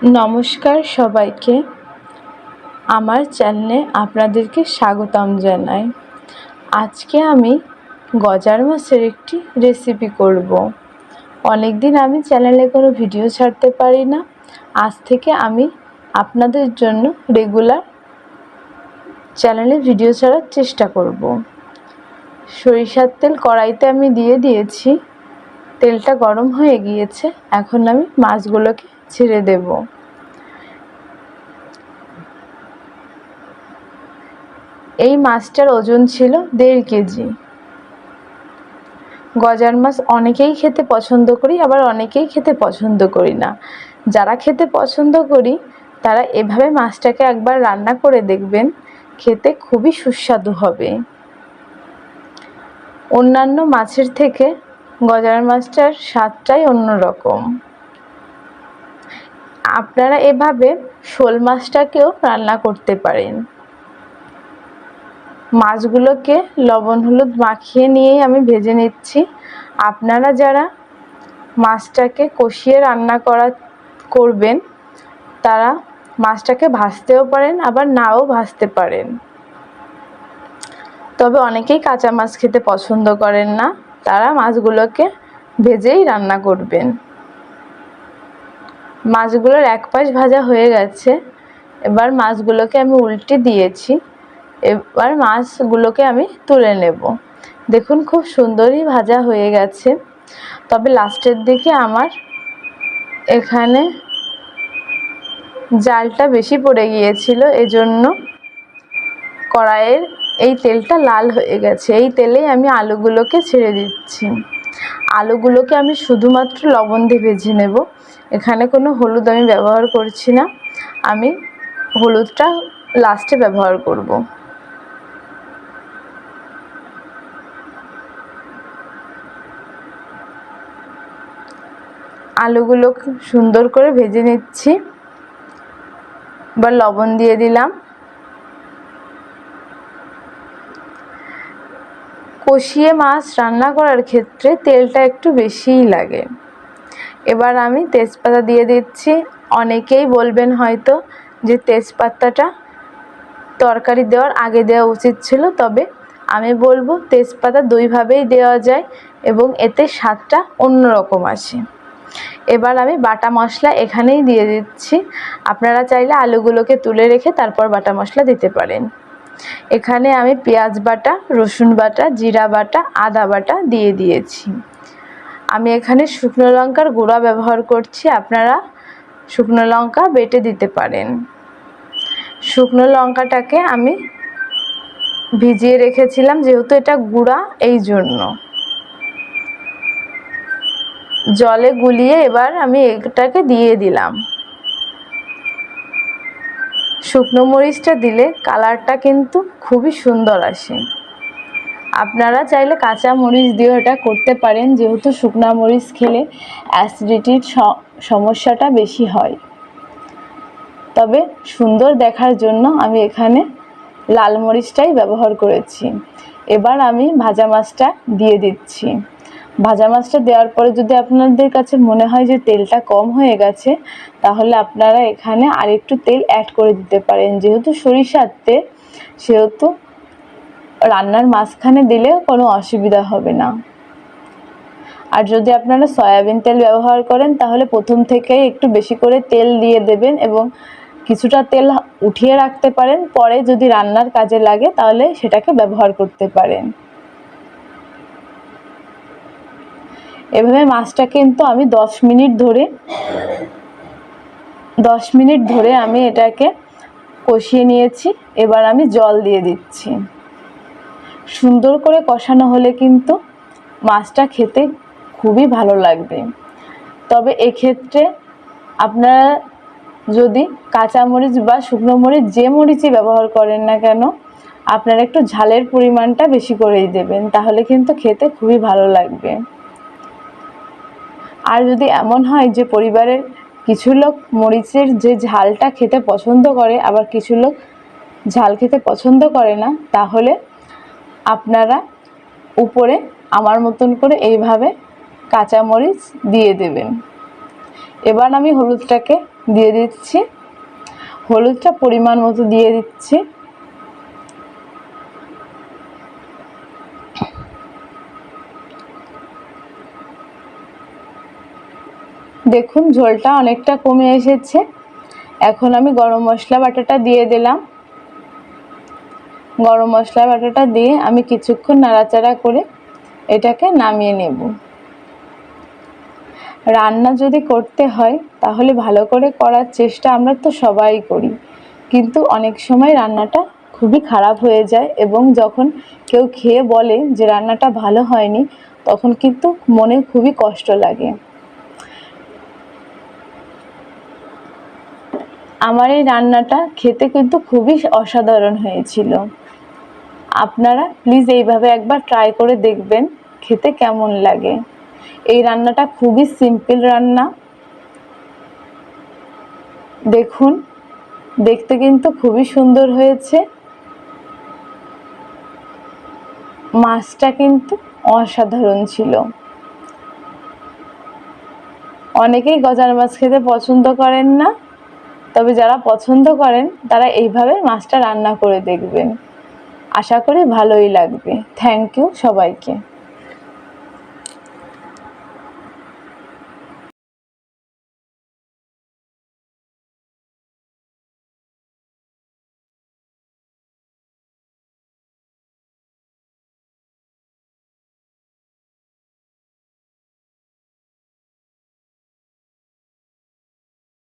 নমস্কার সবাইকে। আমার চ্যানেলে আপনাদেরকে স্বাগতম জানাই। আজকে আমি গজার মাছের একটি রেসিপি করব। অনেক দিন আমি চ্যানেলে কোনো ভিডিও ছাড়তে পারি না। আজ থেকে আমি আপনাদের জন্য রেগুলার চ্যানেলে ভিডিও ছাড়ার চেষ্টা করব। সরিষার তেল কড়াইতে আমি দিয়ে দিয়েছি। তেলটা গরম হয়ে গিয়েছে। এখন আমি মাছগুলোকে ছেড়ে দেব। এই মাছটার ওজন ছিল দেড় কেজি। গজার মাছ অনেকেই খেতে পছন্দ করি, আবার অনেকেই খেতে পছন্দ করি না। যারা খেতে পছন্দ করি, তারা এভাবে মাছটাকে একবার রান্না করে দেখবেন, খেতে খুবই সুস্বাদু হবে। অন্যান্য মাছের থেকে গজার মাছটার স্বাদটাই অন্যরকম। আপনারা এভাবে শোল মাছটাকেও রান্না করতে পারেন। মাছগুলোকে লবণ হলুদ মাখিয়ে নিয়েই আমি ভেজে নিচ্ছি। আপনারা যারা মাছটাকে কষিয়ে রান্না করা করবেন, তারা মাছটাকে ভাজতেও পারেন, আবার নাও ভাজতে পারেন। তবে অনেকেই কাঁচা মাছ খেতে পছন্দ করেন না। তারা মাছগুলোকে ভেজেই রান্না করবেন। মাছগুলোর এক পাশ ভাজা হয়ে গেছে। এবার মাছগুলোকে আমি উল্টে দিয়েছি। এবার মাছগুলোকে আমি তুলে নেব। দেখুন, খুব সুন্দরই ভাজা হয়ে গেছে। তবে লাস্টের দিকে আমার এখানে জালটা বেশি পড়ে গিয়েছিল, এজন্য কড়াইয়ের এই তেলটা লাল হয়ে গেছে। এই তেলেই আমি আলুগুলোকে ছেড়ে দিচ্ছি। আলুগুলোকে আমি শুধুমাত্র লবণ দিয়ে ভেজে নেব। এখানে কোনো হলুদ আমি ব্যবহার করছি না। আমি হলুদটা লাস্টে ব্যবহার করব। আলুগুলো সুন্দর করে ভেজে নিচ্ছি। এবার লবণ দিয়ে দিলাম। কষিয়ে মাছ রান্না করার ক্ষেত্রে তেলটা একটু বেশিই লাগে। এবার আমি তেজপাতা দিয়ে দিচ্ছি। অনেকেই বলবেন হয়তো যে তেজপাতাটা তরকারি দেওয়ার আগে দেওয়া উচিত ছিল, তবে আমি বলব তেজপাতা দুইভাবেই দেওয়া যায় এবং এতে স্বাদটা অন্যরকম আসে। এবার আমি বাটা মশলা এখানেই দিয়ে দিচ্ছি। আপনারা চাইলে আলুগুলোকে তুলে রেখে তারপর বাটা মশলা দিতে পারেন। এখানে আমি পেঁয়াজ বাটা, রসুন বাটা, জিরা বাটা, আদা বাটা দিয়ে দিয়েছি। আমি এখানে শুকনো লঙ্কার গুঁড়া ব্যবহার করছি, আপনারা শুকনো লঙ্কা বেটে দিতে পারেন। শুকনো লঙ্কাটাকে আমি ভিজিয়ে রেখেছিলাম, যেহেতু এটা গুঁড়া, এই জন্য। জলে গুলিয়ে এবার আমি এটাকে দিয়ে দিলাম। শুকনো মরিচটা দিলে কালারটা কিন্তু খুবই সুন্দর আসে। আপনারা চাইলে কাঁচা মরিচ দিয়েও এটা করতে পারেন, যেহেতু শুকনা মরিচ খেলে অ্যাসিডিটির সমস্যাটা বেশি হয়। তবে সুন্দর দেখার জন্য আমি এখানে লাল মরিচটাই ব্যবহার করেছি। এবার আমি ভাজা মাছটা দিয়ে দিচ্ছি। ভাজা মাছটা দেওয়ার পরে যদি আপনাদের কাছে মনে হয় যে তেলটা কম হয়ে গেছে, তাহলে আপনারা এখানে আরেকটু তেল অ্যাড করে দিতে পারেন। যেহেতু সরিষার তেল, সেহেতু রান্নার মাঝখানে দিলে কোনো অসুবিধা হবে না। আর যদি আপনারা সয়াবিন তেল ব্যবহার করেন, তাহলে প্রথম থেকেই একটু বেশি করে তেল দিয়ে দেবেন এবং কিছুটা তেল উঠিয়ে রাখতে পারেন। পরে যদি রান্নার কাজে লাগে, তাহলে সেটাকে ব্যবহার করতে পারেন। এভাবে মাছটা কিন্তু আমি দশ মিনিট ধরে, দশ মিনিট ধরে আমি এটাকে কষিয়ে নিয়েছি। এবার আমি জল দিয়ে দিচ্ছি। সুন্দর করে কষানো হলে কিন্তু মাছটা খেতে খুবই ভালো লাগবে। তবে এক্ষেত্রে আপনারা যদি কাঁচা মরিচ বা শুকনো মরিচ যে মরিচই ব্যবহার করেন না কেন, আপনারা একটু ঝালের পরিমাণটা বেশি করেই দেবেন। তাহলে কিন্তু খেতে খুবই ভালো লাগবে। আর যদি এমন হয় যে পরিবারের কিছু লোক মরিচের যে ঝালটা খেতে পছন্দ করে, আবার কিছু লোক ঝাল খেতে পছন্দ করে না, তাহলে আপনারা উপরে আমার মতন করে এইভাবে কাঁচা মরিচ দিয়ে দেবেন। এবার আমি হলুদটাকে দিয়ে দিচ্ছি। হলুদটা পরিমাণ মতো দিয়ে দিচ্ছি। দেখুন, ঝোলটা অনেকটা কমে এসেছে। এখন আমি গরম মশলা বাটাটা দিয়ে দিলাম। গরম মশলা বাটাটা দিয়ে আমি কিছুক্ষণ নাড়াচাড়া করে এটাকে নামিয়ে নেব। রান্না যদি করতে হয়, তাহলে ভালো করে করার চেষ্টা আমরা তো সবাই করি। কিন্তু অনেক সময় রান্নাটা খুবই খারাপ হয়ে যায় এবং যখন কেউ খেয়ে বলে যে রান্নাটা ভালো হয়নি, তখন কিন্তু মনে খুবই কষ্ট লাগে। আমার এই রান্নাটা খেতে কিন্তু খুবই অসাধারণ হয়েছিল। আপনারা প্লিজ এইভাবে একবার ট্রাই করে দেখবেন, খেতে কেমন লাগে। এই রান্নাটা খুবই সিম্পল রান্না। দেখুন, দেখতে কিন্তু খুবই সুন্দর হয়েছে। মাছটা কিন্তু অসাধারণ ছিল। অনেকেই গজার মাছ খেতে পছন্দ করেন না। তবে যারা পছন্দ করেন, তারা এইভাবে মাছটা রান্না করে দেখবেন। আশা করি ভালোই লাগবে। থ্যাংক ইউ সবাইকে।